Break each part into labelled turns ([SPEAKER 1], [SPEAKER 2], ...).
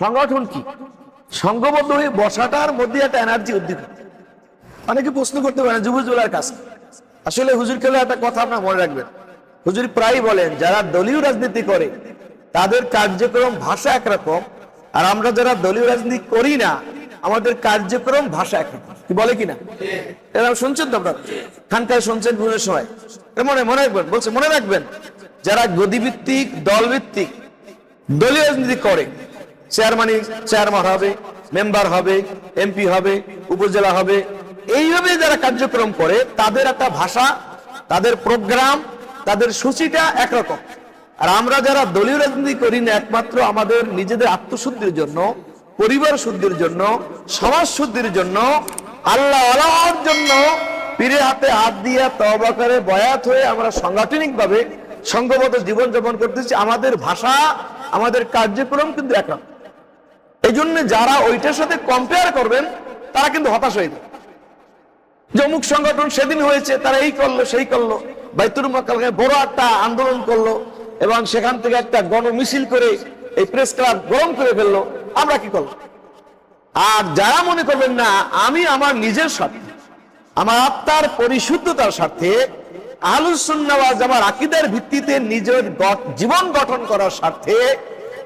[SPEAKER 1] সংগঠন কি? সংঘবদ্ধ হয়ে বসাটার মধ্যে একটা এনার্জি উদ্দীপ অনেকে প্রশ্ন করতে পারেন যুবজুলার কাছে আসলে হুজুর খেলে একটা কথা আপনার মনে রাখবেন। হুজুর প্রায় বলেন, যারা দলীয় রাজনীতি করে, তাদের কার্যক্রম ভাষা একরকম, আর আমরা যারা দলীয় রাজনীতি করি না, আমাদের কার্যক্রম ভাষা একরকম। কি বলে কিনা? এরকম শুনছেন তো আপনারা? খানকায় শুনছেন ভুলের সময়। মনে মনে রাখবেন, বলছে, মনে রাখবেন, যারা গদিভিত্তিক, দলভিত্তিক দলীয় রাজনীতি করে চেয়ারম্যানই চেয়ারম্যান হবে, মেম্বার হবে, এমপি হবে, উপজেলা হবে। এইভাবে যারা কার্যক্রম করে, তাদের একটা ভাষা, তাদের প্রোগ্রাম, তাদের সূচিটা একরকম। আর আমরা যারা দলীয় রাজনীতি করি না, একমাত্র আমাদের নিজেদের আত্মশুদ্ধির জন্য, পরিবার শুদ্ধির জন্য, সমাজ শুদ্ধির জন্য, আল্লাহ আল্লাহর জন্য পীরের হাতে হাত দিয়ে তবা করে বয়াত হয়ে আমরা সাংগঠনিক ভাবে সংঘবদ্ধ জীবন যাপন করতেছি। আমাদের ভাষা, আমাদের কার্যক্রম কিন্তু একরকম। এই জন্য যারা ওইটার সাথে কম্পেয়ার করবেন, তারা কিন্তু হতাশ হয়ে যাবে। যে অমুক সংগঠন সেদিন হয়েছে, তারা এই করল, সেই করল। বড় একটা আন্দোলন করল এবং সেখান থেকে একটা গণ মিছিল করে এই প্রেস ক্লাব গরম করে ফেলল। আমরা কি করলাম? আর যারা মনে করবেন না, আমি আমার নিজের স্বার্থে, আমার আত্মার পরিশুদ্ধতার স্বার্থে আহলুসুন্নাওয়াজ আমার আকিদের ভিত্তিতে নিজের জীবন গঠন করার স্বার্থে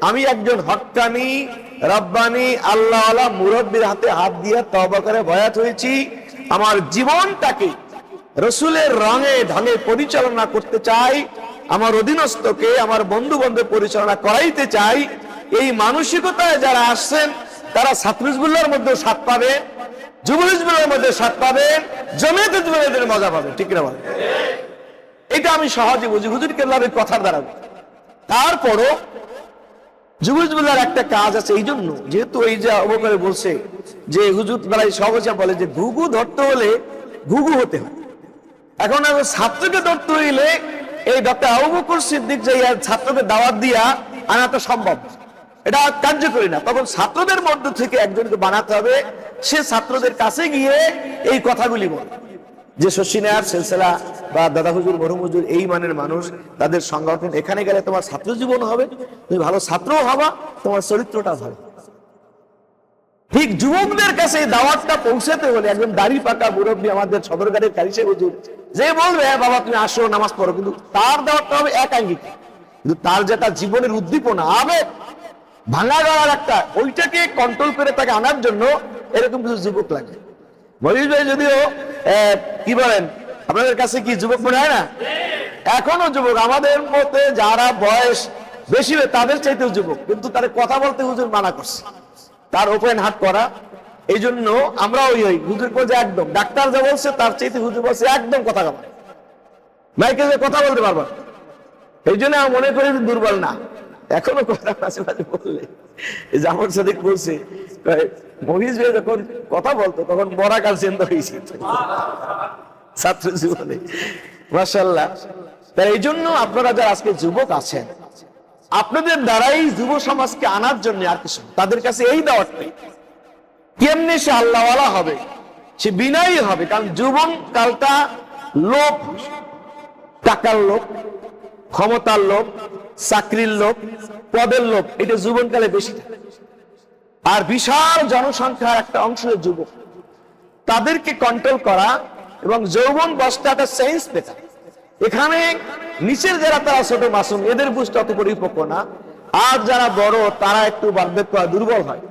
[SPEAKER 1] আমি একজন হক্কানি রব্বানি আল্লাহ মুরব্বীর হাতে হাত দিয়ে তবা করে বয়াত হয়েছি। আমার জীবনটাকে রসুলের রঙে, ঢঙে পরিচালনা করতে চাই, আমার অধীনস্থকে, আমার বন্ধু বান্ধব পরিচালনা করাইতে চাই। এই মানসিকতায় যারা আসছেন, তারা ছাত্রজবুল্লার মধ্যে স্বাদ পাবে যুব মধ্যে স্বাদ পাবে, জমিয়ত হিজবুলের মজা পাবে, ঠিক না বলে? এটা আমি সহজে বুঝি। হুজুর কেল্লার কথার দ্বারা। তারপরও যুব একটা কাজ আছে, এই জন্য যেহেতু এই যে অবকারে বলছে যে হুজুর সহজে বলে যে ঘুঘু ধরতে হলে ঘুঘু হতে হয়। এখন ছাত্রকে ধরতে হইলে এই ডক্টর আবু বকর সিদ্দিক যে ছাত্রকে দাওয়াত দিয়া আনা তো সম্ভব। এটা কার্যকরী না। তখন ছাত্রদের মধ্য থেকে একজনকে বানাতে হবে। সে ছাত্রদের কাছে গিয়ে এই কথাগুলি বলে। যে শশিনার সিলসিলা বা দাদা হুজুর মরহুম হুজুর, এই মানের মানুষ, তাদের সংগঠন এখানে গেলে তোমার ছাত্র জীবন হবে, তুমি ভালো ছাত্রও হবা, তোমার চরিত্রটা হবে। ঠিক যুবকদের কাছে দাওয়াতটা পৌঁছাতে হলে একজন দাড়ি পাকা মুরব্বী আমাদের সদরকারের কারিসে হুজুর, যে বলবে "হ্যাঁ বাবা, তুমি আসো, নামাজ পড়ো। কিন্তু তার দাওয়াতটা হবে একাঙ্গিক। কিন্তু তার যেটা জীবনের উদ্দীপনা, আবেগ, ভাঙা গড়ার একটা, ওইটাকে কন্ট্রোল করে তাকে আনার জন্য এরকম কিছু যুবক লাগে। মহিষ ভাই যদিও কি বলেন? আপনাদের কাছে কি যুবক মনে হয় না? এখনও যুবক। আমাদের মতে যারা বয়স বেশি তাদের চাইতেও যুবক। কিন্তু তার কথা বলতে হুজুর মানা করছে। তার ওপেন হাত করা। এই জন্য আমরা ওই ওই হুজুর বলছে একদম। ডাক্তার যা বলছে, তার চাইতে হুজুর বলছে একদম কথা বলে। মাইকে যে কথা বলতে পারবা এই জন্য আমি মনে করি দুর্বল না। এখনও কথা মাঝে মাঝে বললে। জামর সাদিক বলছে মহিষ ভাই যখন কথা বলতো, তখন মরা কাল চেন্দ হয়েছে ছাত্র জীবনে। মাসাল্লাহ তাই এই জন্য আপনারা যারা আজকে যুবক আছেন, আপনাদের দ্বারাই যুব সমাজকে আনার জন্য আর কিছু তাদের কাছে এই দাওয়াত নেই। কেমনি সে আল্লাহওয়ালা হবে? সে বিনয়ী হবে, কারণ যুবন কালটা লোভ। টাকার লোভ, ক্ষমতার লোভ চাকরির লোভ, পদের লোভ, এটা যুবনকালে বেশি থাকে। আর বিশাল জনসংখ্যার একটা অংশ যুবক। তাদেরকে কন্ট্রোল করা এবং যৌবন বস্তাটা সেন্স দেখা এখানে নিচের যারা তারা ছোট মাসুম, এদের বুঝতে অত পরিপক্ক না। আর যারা বড়, তারা একটু বার্ধক্য দুর্বল হয়।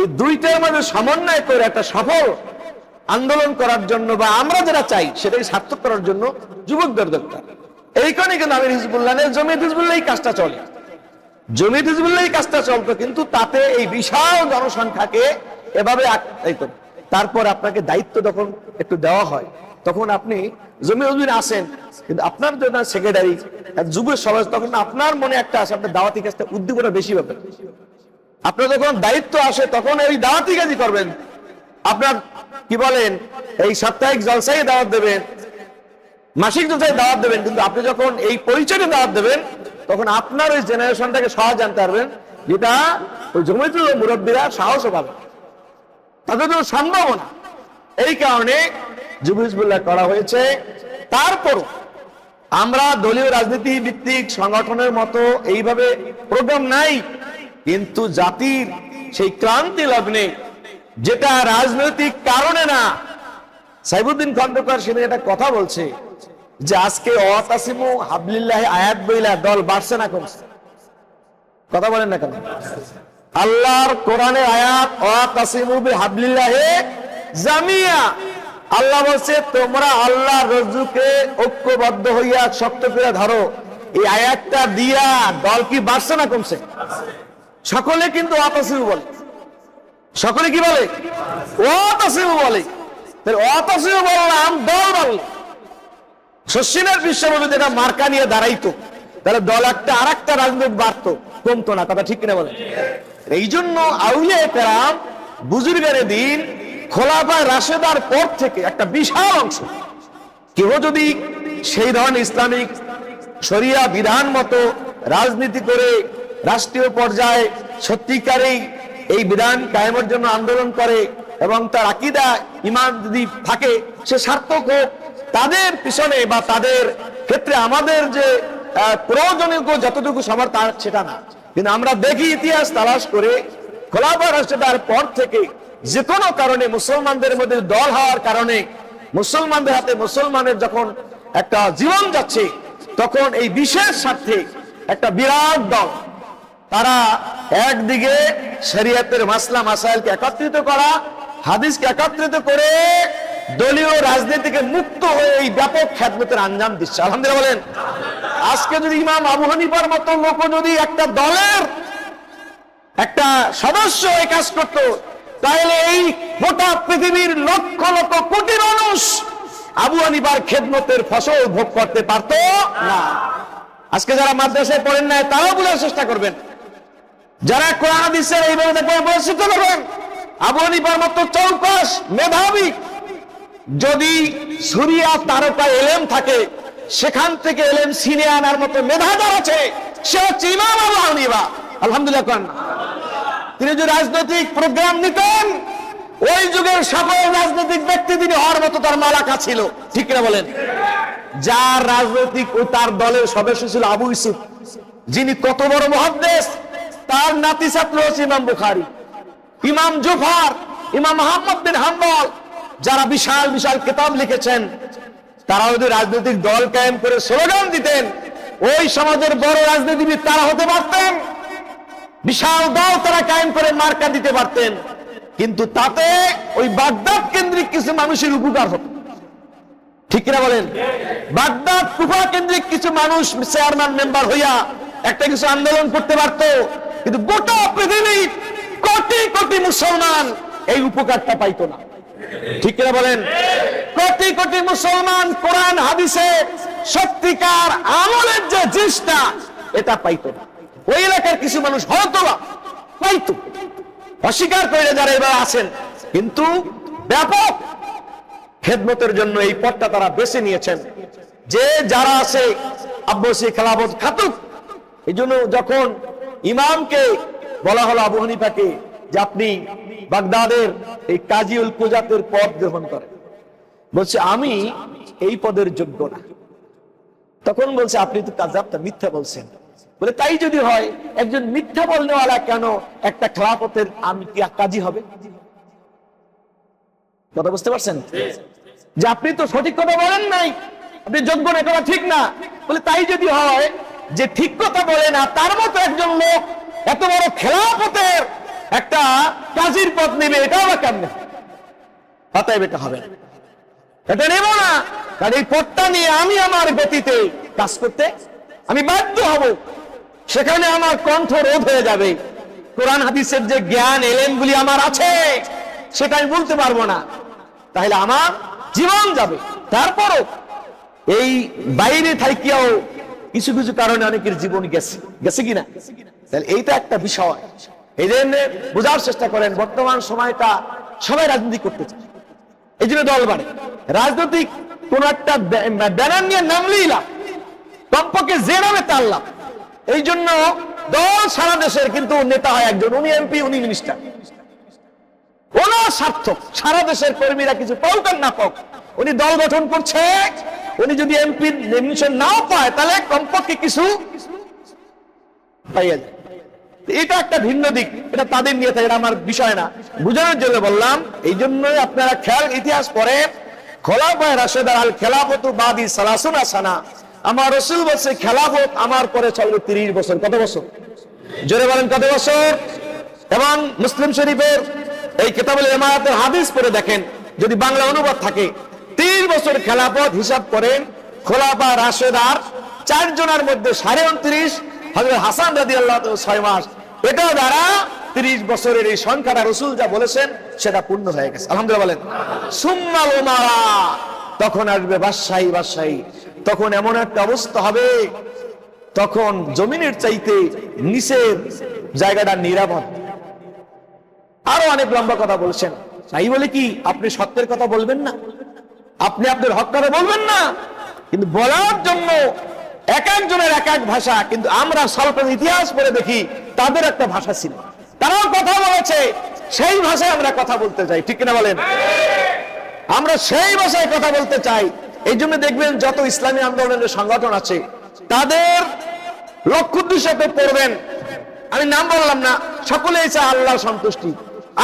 [SPEAKER 1] এই দুইটার মধ্যে সমন্বয় করে একটা সফল আন্দোলন করার জন্য বা আমরা যেটা চাই, সেটাকে সার্থক করার জন্য যুবকদের দরকার। এই কিন্তু আমির হিজবুল্লাহ জমিয়ত হিজবুল্লাহ কাজটা চলে জমিয়ত হিজবুল্লাহ কাজটা চলতো, কিন্তু তাতে এই বিশাল জনসংখ্যাকে এভাবে। তারপর আপনাকে দায়িত্ব যখন একটু দেওয়া হয়, তখন আপনি জমি অজমিন আসেন, কিন্তু আপনার যদি সেক্রেটারি যুবের সমাজ, তখন আপনার মনে একটা আসে, আপনার দাওয়াতি কাজটা উদ্দীপনা বেশি ব্যাপার আপনার যখন দায়িত্ব আসে, তখন এই দাওয়াতি কাজই করবেন আপনার, কি বলেন, এই সাপ্তাহিক জলসাই দাওয়াত দেবেন মাসিক জলসায় দাওয়াত দেবেন, কিন্তু আপনি যখন এই পরিচয়ে দাওয়াত দেবেন, তখন আপনার ওই জেনারেশনটাকে সহজ জানতে পারবেন যেটা ওই জমিতুল মুরব্বীরা সাহস পাবে। তাদের তো সম্ভাবনা। এই কারণে যুব হিজবুল্লাহ করা হয়েছে। তারপরও আমরা দলীয় রাজনীতি ভিত্তিক সংগঠনের মতো এইভাবে প্রোগ্রাম নাই, কিন্তু জাতির সেই ক্রান্তি লগ্নে যেটা রাজনৈতিক কারণে না সাইবুদ্দিন খন্দকার একটা কথা বলছে যে আজকে অতাসিমু হাবলিল্লাহ আয়াত বইলা দল বাড়ছে না কমছে। কথা বলেন না কেন? আল্লাহর কোরআনের আয়াত অতাসিমু হাবলিল্লাহ জামিয়া। আল্লাহ বলছে, তোমরা আল্লাহ রজ্জুকে ঐক্যবদ্ধ হইয়া শক্ত করে ধরো। এই আয়াতটা দিয়া দল কি বাড়ছে না কমছে? সকলে কিন্তু অতাসিমু বলে। সকলে কি বলে? অতাসিমু বলে। অতাসিমু বললাম, দল বললাম শশীনের বিশ্বভাবে যেটা মার্কা নিয়ে দাঁড়াইতো। তাহলে একটা আর একটা রাজনৈতিক বাড়তো, কমতো না, কথা ঠিক কিনা বলেন? এই জন্য আউলিয়া কেরাম দিন খোলাফায় রাশেদার পর থেকে একটা বিশাল অংশ কেউ যদি সেই ধরনের ইসলামিক শরিয়া বিধান মতো রাজনীতি করে রাষ্ট্রীয় পর্যায়ে সত্যিকারেই এই বিধান কায়েমের জন্য আন্দোলন করে এবং তার আকিদা ইমান যদি থাকে, সে সার্থক হোক তাদের পিছনে বা তাদের ক্ষেত্রে আমাদের যে প্রয়োজনীয় যতটুকু সবার তার সেটা না। কিন্তু আমরা দেখি ইতিহাস তালাশ করে, খোলাফা রাষ্ট্রটার পর থেকে যে কোনো কারণে মুসলমানদের মধ্যে দল হওয়ার কারণে মুসলমানদের হাতে মুসলমানের যখন একটা জীবন যাচ্ছে, তখন এই বিশেষ স্বার্থে একটা বিরাট দল, তারা একদিকে শরীয়তের মাসলা, মাসাইলকে একত্রিত করা, হাদিসকে একত্রিত করে দলীয় রাজনীতিকে মুক্ত হয়ে এই ব্যাপক খ্যাতমতের আঞ্জাম দিচ্ছে। আলহামদুলিল্লাহ বলেন, আজকে যদি ইমাম আবু হানিফার মতো লোক যদি একটা দলের একটা সদস্য এই কাজ করত, তাহলে এই গোটা পৃথিবীর লক্ষ লক্ষ কোটি মানুষ আবু হানিফার খেদমতের ফসল ভোগ করতে পারতো না। আজকে যারা মাদ্রাসায় পড়েন নাই, তারাও বোঝার চেষ্টা করবেন। যারা কোরআন হাদিসের এইভাবে পরিচিত করবেন আবু হানিফার মতো চৌকস মেধাবী যদি সুরিয়া তারকা এলেম থাকে, সেখান থেকে এলেম সিনে আনার মতো মেধাদার আছে সে হচ্ছে ইমাম হানিফা আলহামদুলিল্লাহ তিনি যদি রাজনৈতিক প্রোগ্রাম নিতেন, ওই যুগের সকল রাজনৈতিক ব্যক্তি তিনি হওয়ার মতো তার মালাকা ছিল। ঠিক কিনা বলেন? যার রাজনৈতিক ও তার দলের সদস্য ছিল আবু ইসুফ যিনি কত বড় মহাদেশ তার নাতি ছাত্র হচ্ছে ইমাম বুখারি। ইমাম জুফার, ইমাম মোহাম্মদ বিন হাম্বল যারা বিশাল বিশাল কিতাব লিখেছেন তারা যদি রাজনৈতিক দল কায়েম করে স্লোগান দিতেন, ওই সমাজের বড় রাজনীতিবিদ তারা হতে পারতেন। বিশাল দল তারা কায়েম করে মার্কা দিতে পারতেন। কিন্তু তাতে ওই বাগদাদ কেন্দ্রিক কিছু মানুষের উপকার হতো। ঠিক কিনা বলেন? বাগদাদ কুফা কেন্দ্রিক কিছু মানুষ চেয়ারম্যান মেম্বার হইয়া একটা কিছু আন্দোলন করতে পারতো, কিন্তু গোটা পৃথিবীর কোটি কোটি মুসলমান এই উপকারটা পাইতো না। ঠিক কিনা বলেন? কোটি কোটি মুসলমান কোরআন, হাদিসে সত্যিকার আমলের যে জিনিসটা, এটা পাইতো না। ওই এলাকার কিছু মানুষ হয়তো বা পাইতো। অস্বীকার করে যারা এবার আছেন, কিন্তু ব্যাপক খেদমতের জন্য এই পথটা তারা বেছে নিয়েছেন। যে যারা আছে, আব্বাসী খেলাফত খাতুক এই জন্য যখন ইমামকে বলা হলো আবু হানিফাকে যে আপনি বাগদাদের এই কাজিউল কুজাতের পদ গ্রহণ করেন। বলছে, আমি এই পদের যোগ্য না। তখন বলছে, আপনি তো কাজাবটা মিথ্যা বলছেন। বলে, তাই যদি হয়, একজন মিথ্যা বলনেওয়ালা কেন একটা খেলাফতের আমি কি কাজী হবে? কথা বুঝতে পারছেন? যে আপনি তো সঠিক কথা বলেন নাই, আপনি যোগ্য না, কথা ঠিক না। বলে, তাই যদি হয়, যে ঠিক কথা বলে না, তার মতো একজন লোক এত বড় খেলাপথের একটা কাজীর পথ নেবে, এটাও বা কেমনে? অতএব এটা হবে। এটা নেব না, কারণ এই পথটা নিয়ে আমি আমার গতিতে কাজ করতে আমি বাধ্য হব। সেখানে আমার কণ্ঠ রোধ হয়ে যাবে। কোরআন হাদিসের যে জ্ঞান, এলেমগুলি আমার আছে, সেটা আমি বলতে পারব না। তাহলে আমার জীবন যাবে। তারপরও এই বাইরে থাকিয়াও কিছু কিছু কারণে অনেকের জীবন গেছে। গেছে কিনা? তাহলে এইটা একটা বিষয়। এই জন্য বোঝার চেষ্টা করেন, বর্তমান সময়টা সবাই রাজনীতি করতে চায়। এই জন্য দল বাড়ে। রাজনৈতিক কোন একটা ব্যা- ব্যানার নিয়ে নামলেই লাভ, কমপক্ষে যে নামে তার লাভ। এই জন্য দল সারা দেশের কিন্তু নেতা হয় একজন, উনি এমপি, উনি মিনিস্টার। ওনার সার্থক সারা দেশের কর্মীরা কিছু পাওক আর না পাওক উনি দল গঠন করছে। উনি যদি এমপি নমিনেশন নাও পায়, তাহলে কমপক্ষে কিছু পাইয়া যায়। এটা একটা ভিন্ন দিক। এটা তাদের নিয়ে থাকে, এটা আমার বিষয় না। বুঝানোর জন্য বললাম, এই জন্যই আপনারা খেয়াল, ইতিহাস খোলাফায় আল খেলাফত আমার রসুল বলছে, খেলাফত আমার পরে চলবে তিরিশ বছর। কত বছর? জোরে বলেন, কত বছর? এবং মুসলিম শরীফের এই হাদিস পড়ে দেখেন, যদি বাংলা অনুবাদ থাকে তিন বছর খেলাফত হিসাব করেন খোলাফা রাশেদার চারজনের মধ্যে সাড়ে উনত্রিশ হাসান রাদি আল্লাহ ছয় মাস। এটা দ্বারা তিরিশ বছরের এই সংখ্যাটা রসুল যা বলেছেন, সেটা পূর্ণ হয়ে গেছে। আলহামদুলিল্লাহ বলেন। ওমারা তখন আসবে বাদশাহী বাদশাহী। তখন এমন একটা অবস্থা হবে, তখন জমিনের চাইতে নিচের জায়গাটা নিরাপদ। আরও অনেক লম্বা কথা বলছেন। তাই বলে কি, আপনি সত্যের কথা বলবেন না? আপনি আপনার হক কথা বলবেন না? কিন্তু বলার জন্য এক একজনের এক এক ভাষা, কিন্তু আমরা স্বল্পের ইতিহাস পড়ে দেখি তাদের একটা ভাষা ছিল। তারাও কথা বলেছে, সেই ভাষায় আমরা কথা বলতে চাই, ঠিক কিনা বলেন? আমরা সেই ভাষায় কথা বলতে চাই। এই জন্য দেখবেন যত ইসলামী আন্দোলনের সংগঠন আছে, তাদের লক্ষ্য উদ্দেশ্যে পড়বেন। আমি নাম বললাম না, সকলেই চায় আল্লাহ সন্তুষ্টি।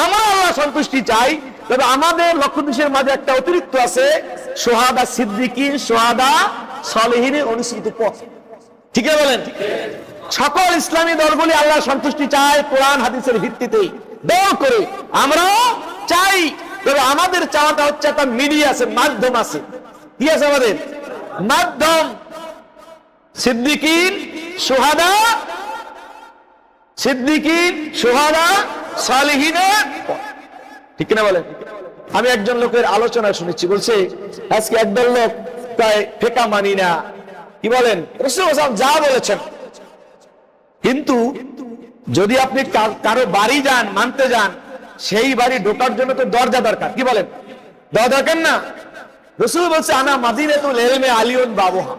[SPEAKER 1] আমরা আল্লাহ সন্তুষ্টি চাই, তবে আমাদের লক্ষ্য উদ্দেশ্যের মাঝে একটা অতিরিক্ত আছে, সোহাদা সিদ্দিকি, সোহাদা সালেহিনের অনুসৃত পথ। ঠিক বলেন। সকল ইসলামী দলগুলি আল্লাহ সন্তুষ্টি চায় কোরআন হাদিসের ভিত্তিতে। দল করে আমরাও চাই, তবে আমাদের চাওয়াটা হচ্ছে একটা মিডিয়া আছে, মাধ্যম আছে। কি আছে আমাদের? মাধ্যম। সিদ্দিকিন, সোহাদা সিদ্দিকিন, সোহাদা সালিহিনের ঠিক কিনা বলেন? আমি একজন লোকের আলোচনা শুনেছি, বলছে, আজকে একদল লোক প্রায় ফেকা মানি না। কি বলেন? যা বলেছেন। কিন্তু যদি আপনি কারও বাড়ি যান, মানতে যান, সেই বাড়ি ঢোকার জন্য তো দরজা দরকার। কি বলেন? দরকার না? রসুল বলছে, আনা মাদিনে তো আলিয়ন বাবুহা।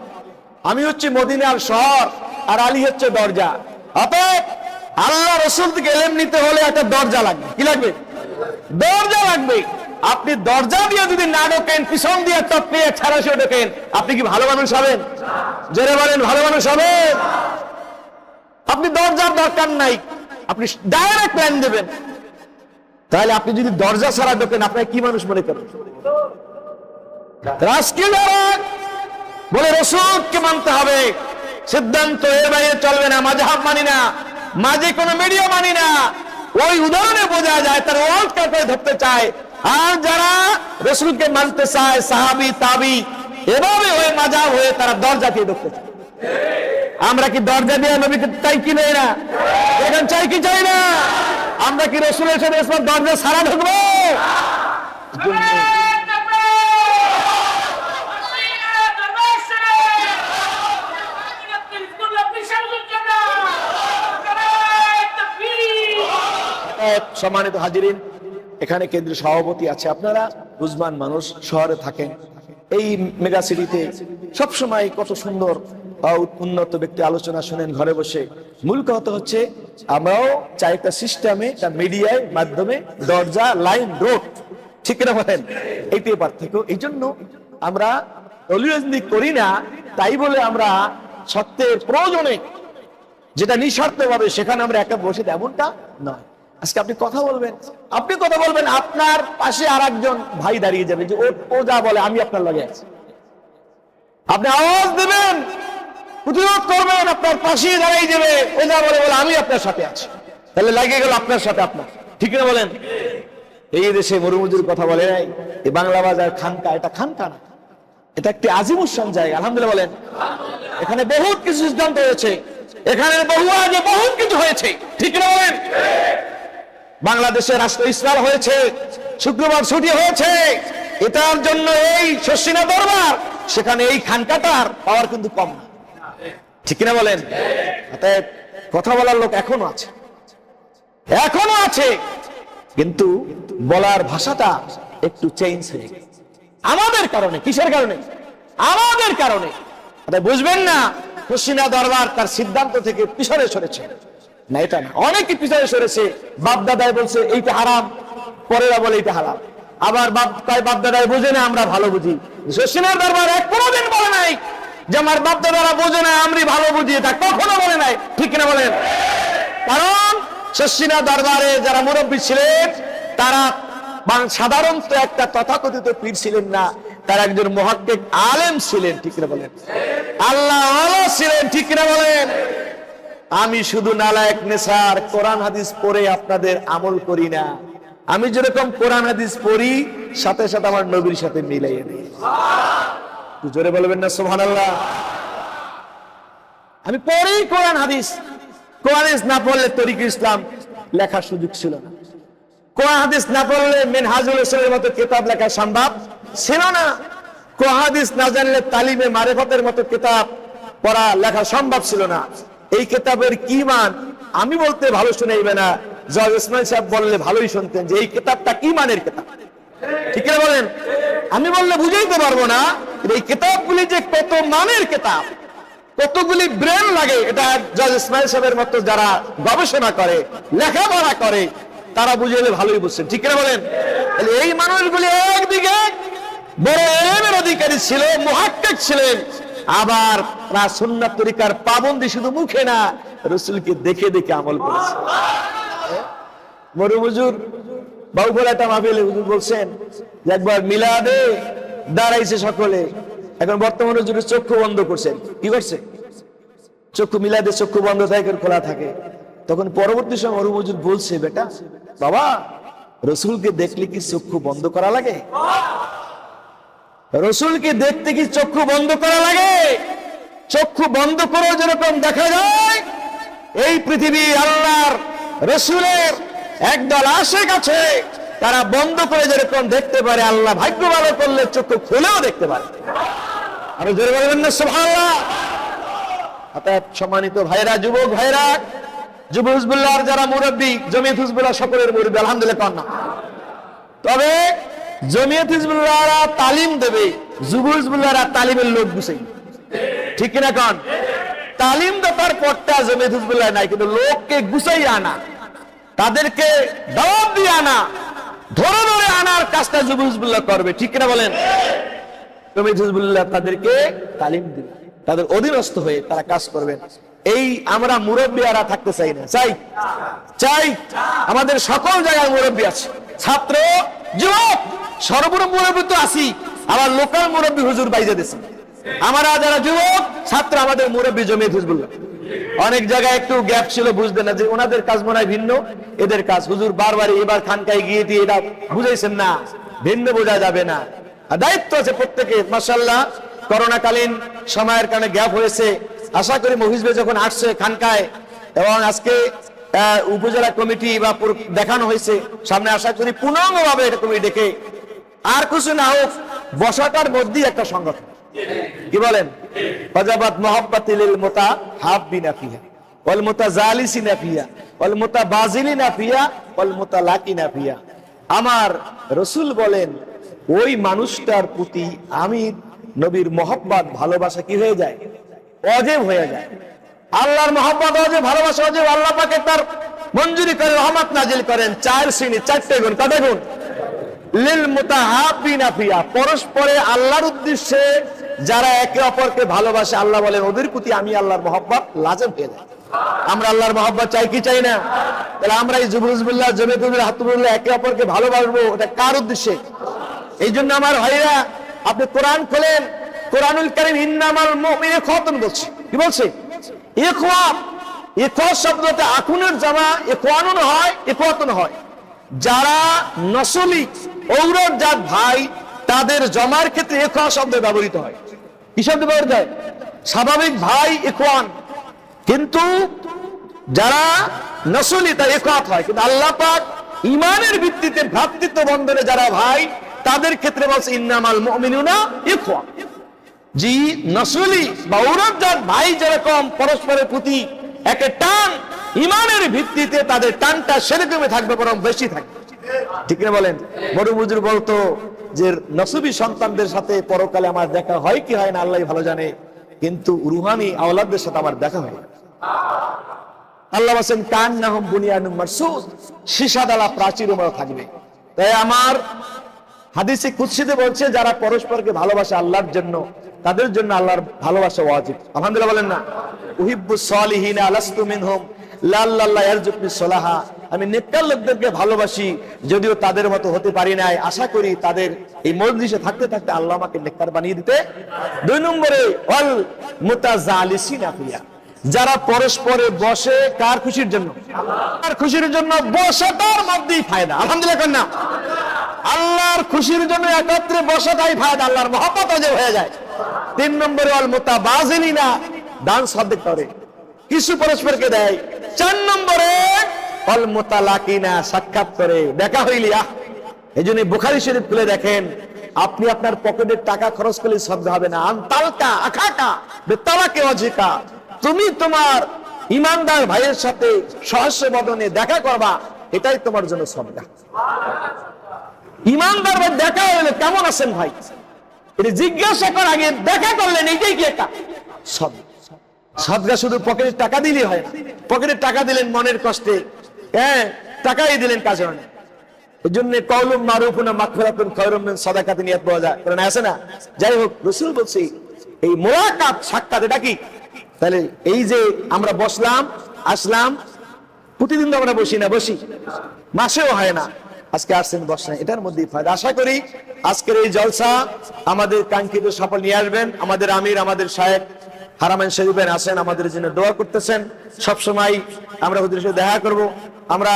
[SPEAKER 1] আমি হচ্ছে মদিনার শহর, আর আলী হচ্ছে দরজা। অতএব আল্লাহ রসুল থেকে এলেম নিতে হলে একটা দরজা লাগবে। কি লাগবে? দরজা লাগবে। আপনি দরজা দিয়ে যদি না ঢোকেন, পিছন দিয়ে টপকে ছাড়াশো ঢোকেন, আপনি কি ভালো মানুষ হবেন? জোরে বলেন, ভালো মানুষ হবেন? আপনি দরজার দরকার নাই, আপনি ডাইরেক্ট প্ল্যান দেবেন। তাহলে আপনি যদি দরজা ছাড়া ঢোকেন, আপনাকে কি মানুষ মনে করেন রাষ্ট্রীয় বলে রসুলকে মানতে হবে। সিদ্ধান্ত এর বাইরে চলবে না মাঝহাব মানি না, মাঝে কোনো মিডিয়া মানি না। ওই উদাহরণে বোঝা যায়, তার ওয়ার্ল্ড কাপে ধরতে চায় আর যারা রসুলকে মানতে চায় সাহাবি তাবি এভাবে হয়ে মাঝাব হয়ে তারা দরজা দিয়ে ঢুকতে চায়। আমরা কি দরজা দিয়ে নবীকে চাই কি নেই না? এখন চাই কি চাই না? আমরা কি রসুলের সাথে এসব দরজা সারা ঢুকবো? সম্মানিত হাজিরিন এখানে কেন্দ্রীয় সভাপতি আছে আপনারা বুঝবান মানুষ, শহরে থাকেন। এই মেগা সিটিতে সবসময় কত সুন্দর উন্নত ব্যক্তি আলোচনা শুনেন ঘরে বসে। মূল কথা হচ্ছে, আমরাও চাই একটা সিস্টেমে, একটা মিডিয়ায় মাধ্যমে দরজা, লাইন, রোড ঠিক না বলেন? এইটাই পার্থক্য। এই জন্য আমরা দলীয় করি না, তাই বলে আমরা সত্যের প্রয়োজনে যেটা নিঃস্বার্থ ভাবে সেখানে আমরা একা বসে এমনটা নয়। আজকে আপনি কথা বলবেন। আপনি কথা বলবেন, আপনার পাশে আর একজন ভাই দাঁড়িয়ে যাবে যে ও যা বলে, আমি আপনার লগে আছি। আপনি আওয়াজ দেবেন, প্রতিরোধ করবেন, আপনার পাশে দাঁড়িয়ে যাবে। ও যা বলে বলে, আমি আপনার সাথে আছি। তাহলে লাগিয়ে গেল আপনার সাথে আপনার। ঠিক না বলেন? এই দেশে মরুমুজুর কথা বলে নাই, এই বাংলা বাজার খানকা, এটা খানকা না। এটা একটি আজিমুসান জায়গা, আলহামদুলিল্লাহ বলেন। এখানে বহুত কিছু সিদ্ধান্ত হয়েছে, এখানে বহু আগে বহুত কিছু হয়েছে। ঠিক না বলেন? বাংলাদেশে রাষ্ট্র ইসলাম হয়েছে, শুক্রবার ছুটি হয়েছে। এটার জন্য এই শশিনা দরবার, সেখানে এই খানকাটার পাওয়ার কিন্তু কম না। ঠিক না বলেন? কথা বলার লোক এখনও আছে। এখনও আছে, কিন্তু বলার ভাষাটা একটু চেঞ্জ হয়ে গেছে। আমাদের কারণে, কিসের কারণে? আমাদের কারণে। বুঝবেন না হুসিনা দরবার তার সিদ্ধান্ত থেকে পিছনে সরেছে। না, এটা না। অনেকে পিছনে সরেছে। বাপ দাদাই বলছে, এইটা হারাম। পরেরা বলে এটা হারাম আবার বাপ তাই বাপ দাদাই বুঝে না, আমরা ভালো বুঝি। শশিনার দরবার এক কোনোদিন বলে নাই যে, আমার বাপ দাদারা বোঝে না আমি ভালো বুঝি। তা কখনো বলে নাই। ঠিক কিনা বলেন? কারণ শশিনা দরবারে যারা মুরব্বী ছিলেন, তারা সাধারণত একটা তথাকথিত পীর ছিলেন না, তারা একজন মহাক্কিক আলেম ছিলেন। ঠিক না বলেন? আল্লাহ আল্লাহ ছিলেন। ঠিক না বলেন? আমি শুধু নালায়েক নেশার কোরআন হাদিস পড়ে আপনাদের আমল করি না। আমি যেরকম কোরআন হাদিস পড়ি, সাথে সাথে আমার নবীর সাথে মিলাইয়ে দিই। জোরে বলবেন না সোহান আল্লাহ আমি পড়ি কোরআন হাদিস। কোরআন না পড়লে তরিক ইসলাম লেখার সুযোগ ছিল না। কোরআন হাদিস না পড়লে মেন মেনহাজুল ইসলামের মতো কিতাব লেখা সম্ভব ছিল না। কোরআন হাদিস না জানলে তালিমে মারেফতের মতো কিতাব পড়া লেখা সম্ভব ছিল না। এই কেতাবের কি মান? আমি বলতে ভালো শুনাইবে না। জজ ইসমাইল সাহেব বললে ভালোই শুনতেন যে এই কিতাবটা কি মানের কিতাব? ঠিক আছে বলেন? আমি বললে বুঝাইতে পারব না এই কিতাবগুলি যে কত মানের কেতাব, কতগুলি ব্রেন লাগে, এটা জজ ইসমাইল সাহেবের মতো যারা গবেষণা করে, লেখাপড়া করে, তারা বুঝাইলে ভালোই বুঝছেন। ঠিক না বলেন? তাহলে এই মানুষগুলি একদিকে বড় এলেমের অধিকারী ছিল, মহাক্কিক ছিলেন আবার তারা সুন্নাত তরিকার পাবন্দি শুধু মুখে না, রসুলকে দেখে দেখে আমল করেছে। মরু হুজুর বাবুফল একটা মাহফিলে হুজুর বলছেন একবার মিলাদে দাঁড়াইছে সকলে। এখন বর্তমানে হুজুরের চক্ষু বন্ধ করছেন। কি করছে? চক্ষু মিলাদে চক্ষু বন্ধ থাকে খোলা থাকে। তখন পরবর্তী সময় মরু হুজুর বলছে, বেটা, বাবা, রসুলকে দেখলে কি চক্ষু বন্ধ করা লাগে? রসুলকে দেখতে কি চক্ষু বন্ধ করা লাগে? চক্ষু বন্ধ করেও যেরকম দেখা যায়, এই পৃথিবী আল্লাহর, রসুলের একদল আশেক আছে, তারা বন্ধ করে যেরকম দেখতে পারে, আল্লাহ ভাগ্য ভালো করলে চক্ষু খুলেও দেখতে পারে। আরও জোরে বলবেন না অতএব সম্মানিত ভাইরা, যুবক ভাইরা যুব হুজবুল্লাহর যারা মুরব্বী, জমিয়ত হুজবুল্লাহ সকলের মুরব্বী, আলহামদুলিল্লাহ তবে জমিয়ত হিজবুল্লাহরা তালিম দেবে তালিমের লোক ঠিক কিনা কন? তালিম দেওয়ার পরটা জমিয়ত নাই, কিন্তু লোককে গুছাই আনা, তাদেরকে দাওয়াত দিয়ে আনা, ধরে ধরে আনার কাজটা করবে, ঠিক বলেন? তাদেরকে তালিম দিবে, তাদের অধীনস্থ হয়ে তারা কাজ করবেন এই আমরা মুরব্বীরা থাকতে চাই না। চাই? চাই? আমাদের সকল জায়গায় মুরব্বী আছে। ছাত্র ওনাদের কাজ মনে হয় ভিন্ন, এদের কাজ। হুজুর বারবার এবার খানকায় গিয়ে দিয়ে এটা বুঝাইছেন না, ভিন্ন বোঝা যাবে না। দায়িত্ব আছে প্রত্যেকের মাসাল্লাহ করোনাকালীন সময়ের কারণে গ্যাপ হয়েছে। আশা করি মহিজবে যখন আসছে খানকায়, এবং আজকে উপজেলা কমিটি বা দেখানো হয়েছে। সামনে আশা করি পূর্ণাঙ্গভাবে এটা কমিটি ডেকে আর কিছু না হোক, বসাটার মধ্যেই একটা সংগঠন। কি বলেন? ফাজাবাত মোহাব্বাতিল মোতা হাব্বিনা ফিহা ওয়াল মুতাজালিসিনা ফিহা ওয়াল মুতাবাজিলিনা ফিহা ওয়াল মুতালাকিনা ফিহা আমার রসুল বলেন, ওই মানুষটার প্রতি আমি নবীর মোহাব্বত, ভালোবাসা কি হয়ে যায়? অজেব হয়ে যায়। আল্লাহর মোহাব্বত অজেব ভালোবাসা অজেব আল্লাহ পাকে তার মঞ্জুরি করে, রহমত নাজিল করেন, চার শ্রেণি, চারটে গুণ, কটা গুণ? পরস্পরে আল্লাহর উদ্দেশ্যে যারা একে অপরকে ভালোবাসে, আল্লাহ বলেন, ওদের প্রতি আমি আল্লাহর মহব্বত লাজম হয়ে যায় আমরা আল্লাহর মহব্বত চাই কি চাই না? তাহলে আমরা এই জুবুজবুল্লাহ জমিতুল্লাহ হাতুবুল্লাহ একে অপরকে ভালোবাসবো, এটা কার উদ্দেশ্যে? এই জন্য আমার ভাইরা আপনি কোরআন খোলেন, কোরআনুল কারীম ইন্নামাল মুমিনে খতন বলছে কি বলছে? শব্দতে আকুনের জামা হয় হয়। যারা নসলি ভাই, তাদের জমার ক্ষেত্রে শব্দ ব্যবহৃত হয়। কি শব্দ ব্যবহৃত হয়? স্বাভাবিক ভাই এখোয়ান কিন্তু যারা নসলি তা একাত হয়। কিন্তু আল্লাহ পাক ইমানের ভিত্তিতে ভ্রাতৃত্ব বন্ধনে যারা ভাই, তাদের ক্ষেত্রে বলছে, ইন্নামাল মুমিনুনা ইখওয়া জি, নসলি বা ঔরবজাত ভাই যেরকম পরস্পরের প্রতি একে টান ইমানের ভিত্তিতে তাদের টানটা সেরকমই থাকবে, বরং বেশি থাকবে। ঠিক না বলেন? বড় বুজুর বলতো যে, নসবি সন্তানদের সাথে পরকালে আমার দেখা হয় কি হয় না আল্লাহ ভালো জানে। কিন্তু রুহানি আওলাদদের সাথে আমার দেখা হয় আল্লাহ বলছেন কান নাহম বুনিয়ানুম মারসুদ। সীসাদালা প্রাচীর থাকবে। তাই আমার হাদিসে কুৎসিতে বলছে, যারা পরস্পরকে ভালোবাসে আল্লাহর জন্য, তাদের জন্য আল্লাহর ভালোবাসা ওয়াজিব। আলহামদুলিল্লাহ বলেন না। উহিব্বু সালিহিনা আলাস্তু মিনহুম লাল লাল্লা ইয়ারজুকনি সোলাহা আমি নেককার লোকদেরকে ভালোবাসি, যদিও তাদের মতো হতে পারি নাই। আশা করি তাদের এই মজলিসে থাকতে থাকতে আল্লাহ আমাকে নেককার বানিয়ে দিতে। দুই নম্বরে অল মুতাজালিসিনা ফিয়া যারা পরস্পরে বসে কার খুশির জন্য? আর খুশির জন্য বসাটার মধ্যেই ফায়দা। আলহামদুলিল্লাহ কন্যা। আল্লাহর খুশির জন্য একত্রে বসাটাই ফায়দা। আল্লাহর মহব্বত যে হয়ে যায়। তিন নম্বরে অল মোতাবাজিনা দান সাদেক করে। কিছু পরস্পরকে দেয়। চার নম্বরে অল মোতালাকিনা, সাক্ষাৎ করে। দেখা হইলিয়া এই জন্য বুখারি শরীফ খুলে দেখেন, আপনি আপনার পকেটের টাকা খরচ করলে শব্দ হবে না। আন আন্তালকা আখাকা বেতালাকে অজিকা। তুমি তোমার ইমানদার ভাইয়ের সাথে সহস্য বদনে দেখা করবা, এটাই তোমার জন্য সবগা ইমানদার ভাই দেখা হলে কেমন আছেন ভাই? এটা জিজ্ঞাসা করার আগে দেখা করলেন, এইটাই কি একটা? সব। সদগা শুধু পকেটের টাকা দিলেই হয় না। পকেটের টাকা দিলেন মনের কষ্টে। হ্যাঁ টাকাই দিলেন কাজে অনেক। এই জন্য কলম মারুফ না মাখরাতুন খয়রুম মিন সাদাকাতি নিয়াত পাওয়া যায়। কারণ আছে না? যাই হোক, রসুল বলছি, এই মোলাকাত সাক্ষাৎ এটা কি? তাহলে এই যে আমরা বসলাম, আসলাম, প্রতিদিন তো আমরা বসি না, বসি। মাসেও হয় না। আজকে আসছেন বসছেন এটার মধ্যেই ফায়দা। আশা করি আজকের এই জলসা আমাদের কাঙ্ক্ষিত সফল নিয়ে আসবেন। আমাদের আমির, আমাদের সাহেব হারামেন শরীফেন আছেন, আমাদের জন্য দোয়া করতেছেন। সব সময় আমরা ওদের সাথে দেখা করব। আমরা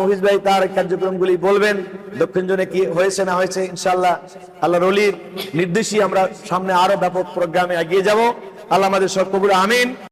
[SPEAKER 1] মহিজ ভাই তার কার্যক্রমগুলি বলবেন দক্ষিণ জনে কি হয়েছে না হয়েছে ইনশাল্লাহ আল্লাহ রলির নির্দেশই আমরা সামনে আরও ব্যাপক প্রোগ্রামে এগিয়ে যাব। আল্লাহ আমাদের সব কবুর আমিন।